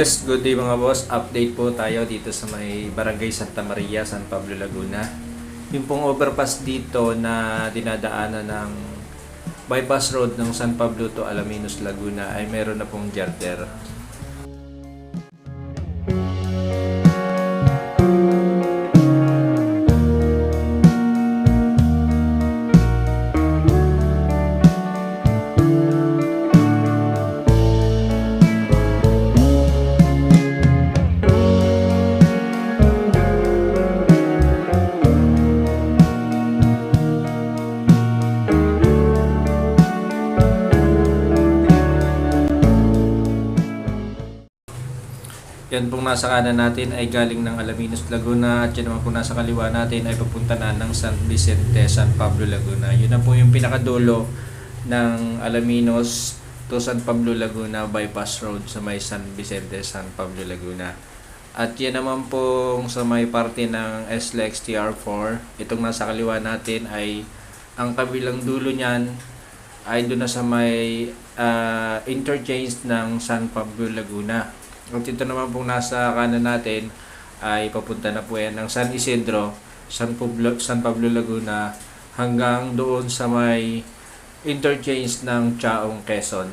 Yes, good day mga boss. Update po tayo dito sa may Barangay Santa Maria, San Pablo, Laguna. Yung pong overpass dito na dinadaanan ng bypass road ng San Pablo to Alaminos, Laguna ay meron na pong jarder. Yan pong nasa kanan natin ay galing ng Alaminos, Laguna at yan naman pong nasa kaliwa natin ay papunta na ng San Vicente, San Pablo, Laguna. Yun na po yung pinakadulo ng Alaminos to San Pablo, Laguna bypass road sa may San Vicente, San Pablo, Laguna. At yan naman pong sa may parte ng SLEX TR4, itong nasa kaliwa natin ay ang kabilang dulo niyan ay doon na sa may ah, interchange ng San Pablo, Laguna. At ito naman pong nasa kanan natin ay papunta na po yan ng San Isidro, San Pablo, San Pablo Laguna hanggang doon sa may interchange ng Chaong Quezon.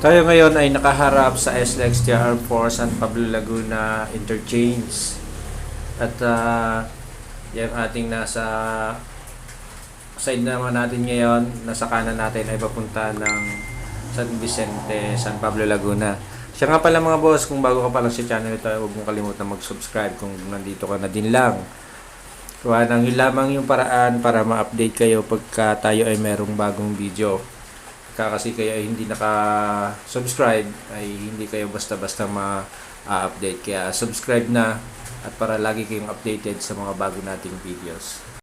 Tayo ngayon ay nakaharap sa SLEX TR4 San Pablo Laguna Interchange. At uh, yung ating nasa side naman natin ngayon, nasa kanan natin ay papunta ng San Vicente, San Pablo Laguna. Siya nga pala mga boss, kung bago ka pa lang sa channel ito, huwag mong kalimutan mag-subscribe kung nandito ka na din lang. Kuha nang lamang yung paraan para ma-update kayo pagka tayo ay merong bagong video ka kasi kayo ay hindi naka-subscribe ay hindi kayo basta-basta ma-update kaya subscribe na at para lagi kayong updated sa mga bago nating videos.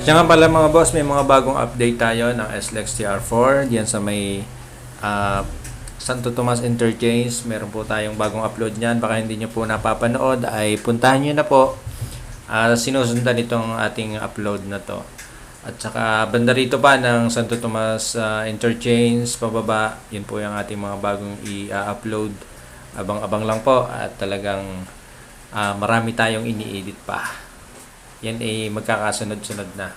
Siya nga pala mga boss, may mga bagong update tayo ng SLEX TR4 diyan sa may ah, Santo Tomas Interchange. Meron po tayong bagong upload niyan. Baka hindi nyo po napapanood ay puntahan nyo na po. Ah, sinusundan itong ating upload na to. At saka banda rito pa ng Santo Tomas ah, Interchange pababa. Yun po yung ating mga bagong i-upload. Abang-abang lang po at talagang ah, marami tayong ini-edit pa. Yan ay magkakasunod-sunod na.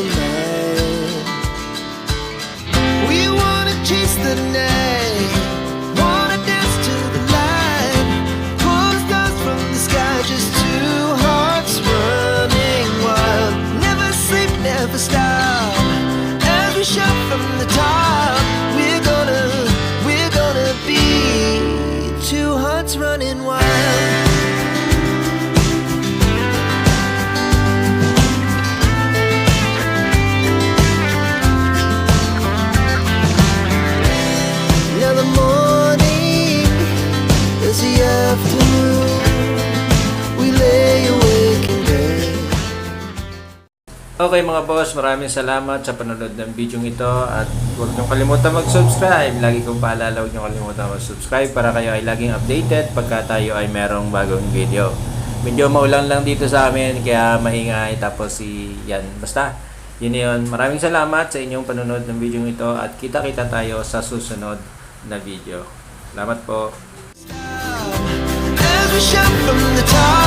Every shot from the top. Okay mga boss, maraming salamat sa panonood ng video ito at huwag niyong kalimutan mag-subscribe. Lagi kong paalala, huwag niyong kalimutan mag-subscribe para kayo ay laging updated pagka tayo ay merong bagong video. Medyo maulang lang dito sa amin kaya maingay tapos si yan. Basta, yun yun. Maraming salamat sa inyong panonood ng video ito at kita-kita tayo sa susunod na video. Salamat po. We shout from the top.